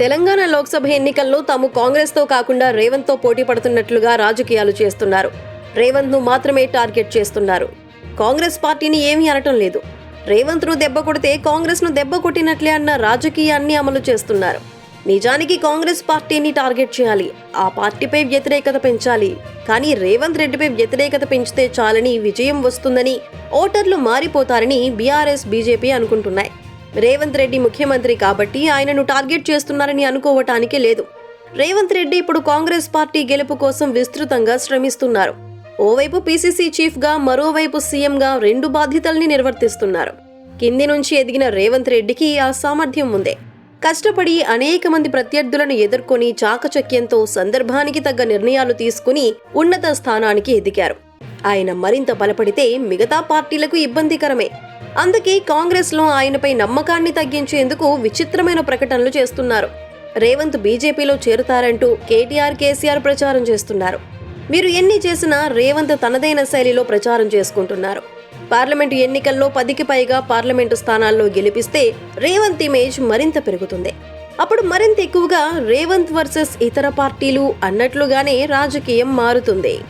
తెలంగాణ లోక్సభ ఎన్నికల్లో తాము కాంగ్రెస్తో కాకుండా రేవంత్తో పోటీ పడుతున్నట్లుగా రాజకీయాలు చేస్తున్నారు. రేవంత్ను మాత్రమే టార్గెట్ చేస్తున్నారు. కాంగ్రెస్ పార్టీని ఏమీ అనటం లేదు. రేవంత్ను దెబ్బ కొడితే కాంగ్రెస్ను దెబ్బ కొట్టినట్లే అన్న రాజకీయాన్ని అమలు చేస్తున్నారు. నిజానికి కాంగ్రెస్ పార్టీని టార్గెట్ చేయాలి. ఆ పార్టీపై వ్యతిరేకత పెంచాలి. కానీ రేవంత్ రెడ్డిపై వ్యతిరేకత పెంచితే చాలని విజయం వస్తుందని ఓటర్లు మారిపోతారని బీఆర్ఎస్ బీజేపీ అనుకుంటున్నాయి. రేవంత్ రెడ్డి ముఖ్యమంత్రి కాబట్టి ఆయనను టార్గెట్ చేస్తున్నారని అనుకోవటానికే లేదు. రేవంత్ రెడ్డి ఇప్పుడు కాంగ్రెస్ పార్టీ గెలుపు కోసం విస్తృతంగా శ్రమిస్తున్నారు. ఓవైపు పీసీసీ చీఫ్గా మరోవైపు సీఎంగా రెండు బాధ్యతల్ని నిర్వర్తిస్తున్నారు. కింది నుంచి ఎదిగిన రేవంత్ రెడ్డికి ఆ సామర్థ్యం ఉందే. కష్టపడి అనేక మంది ప్రత్యర్థులను ఎదుర్కొని చాకచక్యంతో సందర్భానికి తగ్గ నిర్ణయాలు తీసుకుని ఉన్నత స్థానానికి ఎదిగారు. ఆయన మరింత బలపడితే మిగతా పార్టీలకు ఇబ్బందికరమే. అందుకే కాంగ్రెస్లో ఆయనపై నమ్మకాన్ని తగ్గించేందుకు విచిత్రమైన ప్రకటనలు చేస్తున్నారు. రేవంత్ బీజేపీలో చేరుతారంటూ కేటీఆర్ కేసీఆర్ ప్రచారం చేస్తున్నారు. వీరు ఎన్ని చేసినా రేవంత్ తనదైన శైలిలో ప్రచారం చేసుకుంటున్నారు. పార్లమెంటు ఎన్నికల్లో పదికి పైగా పార్లమెంటు స్థానాల్లో గెలిపిస్తే రేవంత్ ఇమేజ్ మరింత పెరుగుతుంది. అప్పుడు మరింత ఎక్కువగా రేవంత్ వర్సెస్ ఇతర పార్టీలు అన్నట్లుగానే రాజకీయం మారుతుంది.